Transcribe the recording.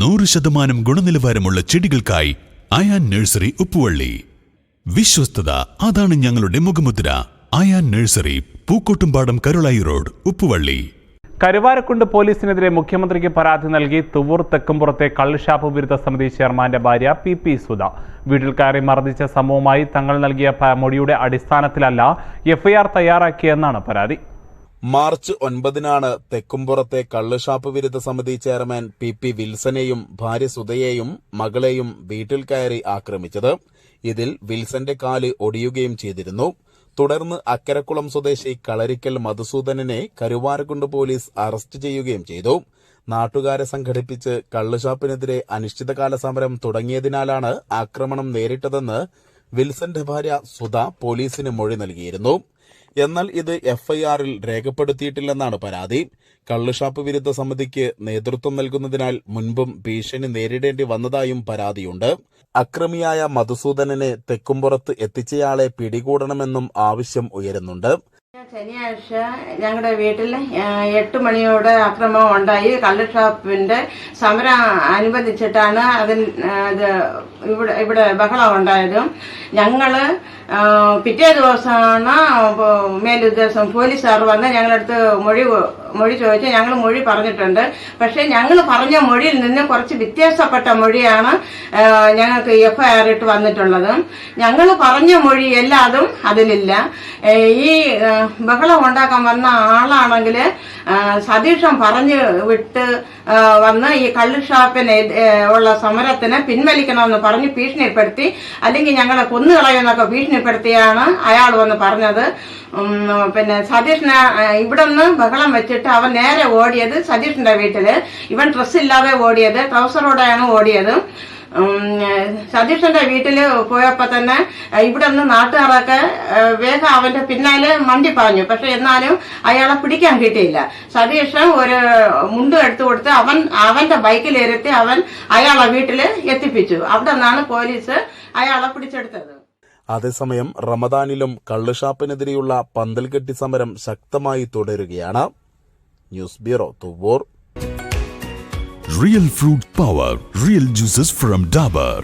നൂറ് ശതമാനം ഗുണനിലവാരമുള്ള ചെടികൾക്കായി അയാൻ നഴ്സറി ഉപ്പുവള്ളി. വിശ്വസ്തത അതാണ് ഞങ്ങളുടെ മുഖമുദ്ര. Ayan nursery Pookkottumpadam Karulayi road Uppuvalli. Karuvarakundu പോലീസിനെതിരെ മുഖ്യമന്ത്രിക്ക് പരാതി നൽകി തുവൂർ തെക്കുംപുറത്തെ കള്ളുഷാപ്പ് വിരുദ്ധ സമിതി ചെയർമാന്റെ ഭാര്യ പി പി സുധ. വീട്ടിൽ കയറി മർദ്ദിച്ച സംഭവമായി തങ്ങൾ നൽകിയ മൊഴിയുടെ അടിസ്ഥാനത്തിലല്ല എഫ്ഐആർ തയ്യാറാക്കിയെന്നാണ് പരാതി. മാർച്ച് ഒൻപതിനാണ് തെക്കുംപുറത്തെ കള്ളുഷാപ്പ് വിരുദ്ധ സമിതി ചെയർമാൻ പി പി വിൽസനെയും ഭാര്യ സുധയെയും മകളെയും വീട്ടിൽ കയറി ആക്രമിച്ചത്. ഇതിൽ വിൽസന്റെ കാൽ ഒടിയുകയും ചെയ്തിരുന്നു. തുടർന്ന് അക്കരക്കുളം സ്വദേശി കളരിക്കൽ മധുസൂദനനെ കരുവാരക്കുണ്ട് പോലീസ് അറസ്റ്റ് ചെയ്യുകയും ചെയ്തു. നാട്ടുകാരെ സംഘടിപ്പിച്ച് കള്ളുഷാപ്പിനെതിരെ അനിശ്ചിതകാല സമരം തുടങ്ങിയതിനാലാണ് ആക്രമണം നേരിട്ടതെന്ന് വിൽസന്റെ ഭാര്യ സുധ പോലീസിന് മൊഴി നൽകിയിരുന്നു. എന്നാൽ ഇത് എഫ്ഐആറിൽ രേഖപ്പെടുത്തിയിട്ടില്ലെന്നാണ് പരാതി. കള്ളുഷാപ്പ് വിരുദ്ധ സമിതിക്ക് നേതൃത്വം നൽകുന്നതിനാൽ മുൻപും ഭീഷണി നേരിടേണ്ടി വന്നതായും പരാതിയുണ്ട്. അക്രമിയായ മധുസൂദനനെ തെക്കുംപുറത്ത് എത്തിച്ചയാളെ പിടികൂടണമെന്നും ആവശ്യം ഉയരുന്നുണ്ട്. ശനിയാഴ്ച ഞങ്ങളുടെ വീട്ടിൽ എട്ട് മണിയോടെ അക്രമം ഉണ്ടായി. കള്ള് ഷാപ്പിന്റെ സമരം അനുബന്ധിച്ചിട്ടാണ് അതിൽ ഇവിടെ ഇവിടെ ബഹളം ഉണ്ടായതും. ഞങ്ങൾ പിറ്റേ ദിവസമാണ് മേലുദ്യോഗസ്ഥൻ പോലീസ് പോലീസുകാർ വന്ന് ഞങ്ങളടുത്ത് മൊഴി മൊഴി ചോദിച്ചു ഞങ്ങൾ മൊഴി പറഞ്ഞിട്ടുണ്ട്. പക്ഷേ ഞങ്ങൾ പറഞ്ഞ മൊഴിയിൽ നിന്ന് കുറച്ച് വ്യത്യാസപ്പെട്ട മൊഴിയാണ് ഞങ്ങൾക്ക് എഫ് ഐ ഇട്ട് വന്നിട്ടുള്ളത്. ഞങ്ങൾ പറഞ്ഞ മൊഴി എല്ലാതും അതിലില്ല. ഈ ബഹളം ഉണ്ടാക്കാൻ വന്ന ആളാണെങ്കിൽ സതീഷൻ പറഞ്ഞു വിട്ട് വന്ന് ഈ കള്ള് ഷാപ്പിന് എതി- ഏ, ഉള്ള സമരത്തിന് പിൻവലിക്കണമെന്ന് പറഞ്ഞ് ഭീഷണിപ്പെടുത്തി അല്ലെങ്കിൽ ഞങ്ങളെ കൊന്നുകളയുമെന്നൊക്കെ ഭീഷണിപ്പെടുത്തിയാണ് അയാൾ വന്ന് പറഞ്ഞത്. പിന്നെ സതീഷിന് ഇവിടെ നിന്ന് ബഹളം വെച്ചിട്ട് അവൻ നേരെ ഓടിയത് സതീഷിന്റെ വീട്ടിൽ. ഇവൻ ഡ്രസ് ഇല്ലാതെ ഓടിയത് ട്രൗസറോടെയാണ് ഓടിയത്. സതീഷിന്റെ വീട്ടിൽ പോയപ്പോ തന്നെ ഇവിടെ നിന്ന് നാട്ടുകാരൊക്കെ വേഗം അവന്റെ പിന്നാലെ മണ്ടി പറഞ്ഞു പക്ഷെ എന്നാലും അയാളെ പിടിക്കാൻ കിട്ടിയില്ല. സതീഷ് ഒരു മുണ്ട് എടുത്തു കൊടുത്ത് അവൻ അവന്റെ ബൈക്കിലിരുത്തി അവൻ അയാളെ വീട്ടിൽ എത്തിപ്പിച്ചു. അവിടെ നിന്നാണ് പോലീസ് അയാളെ പിടിച്ചെടുത്തത്. അതേസമയം റമദാനിലും കള്ളുഷാപ്പിനെതിരെയുള്ള പന്തൽകെട്ടി സമരം ശക്തമായി തുടരുകയാണ്. News bureau Thuvvur real fruit power real juices from Dabur